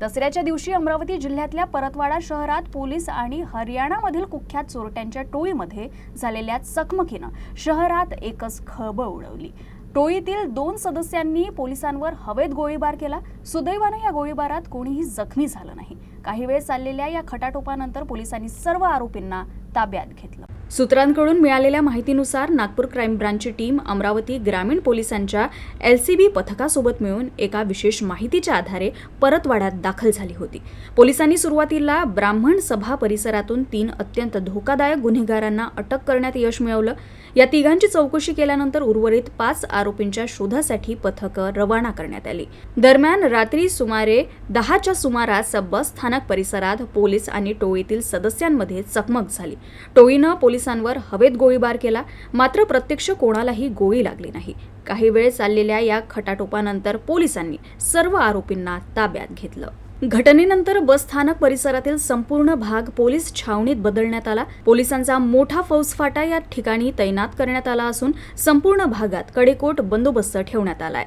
दसऱ्याच्या दिवशी अमरावती जिल्ह्यातल्या परतवाडा शहरात पोलीस आणि हरियाणामधील कुख्यात चोरट्यांच्या टोळीमध्ये झालेल्या चकमकीनं शहरात एकच खळबळ उडवली. टोळीतील दोन सदस्यांनी पोलिसांवर हवेत गोळीबार केला. सुदैवानं या गोळीबारात कोणीही जखमी झालं नाही. काही वेळ चाललेल्या या खटाटोपानंतर पोलिसांनी सर्व आरोपींना ताब्यात घेतलं. सूत्रांकडून मिळालेल्या माहितीनुसार नागपूर क्राईम ब्रांचची टीम अमरावती ग्रामीण पोलिसांच्या एल सी बी पथकासोबत मिळून एका विशेष माहितीच्या आधारे परतवाड्यात दाखल झाली होती. पोलिसांनी सुरुवातीला ब्राह्मण सभा परिसरातून तीन अत्यंत धोकादायक गुन्हेगारांना अटक करण्यात यश मिळवलं. या तिघांची चौकशी केल्यानंतर उर्वरित पाच आरोपींच्या शोधासाठी पथकं रवाना करण्यात आली. दरम्यान रात्री सुमारे दहाच्या सुमारास बस स्थानक परिसरात पोलीस आणि टोळीतील सदस्यांमध्ये चकमक झाली. टोळीनं पोलिसांवर हवेत गोळीबार केला मात्र प्रत्यक्ष कोणालाही गोळी लागली नाही. काही वेळ चाललेल्या या खटाटोपानंतर पोलिसांनी सर्व आरोपींना ताब्यात घेतलं. घटनेनंतर बस स्थानक परिसरातील संपूर्ण भाग पोलीस छावणीत बदलण्यात आला. पोलिसांचा मोठा फौजफाटा या ठिकाणी तैनात करण्यात आला असून संपूर्ण भागात कडेकोट बंदोबस्त ठेवण्यात आलाय.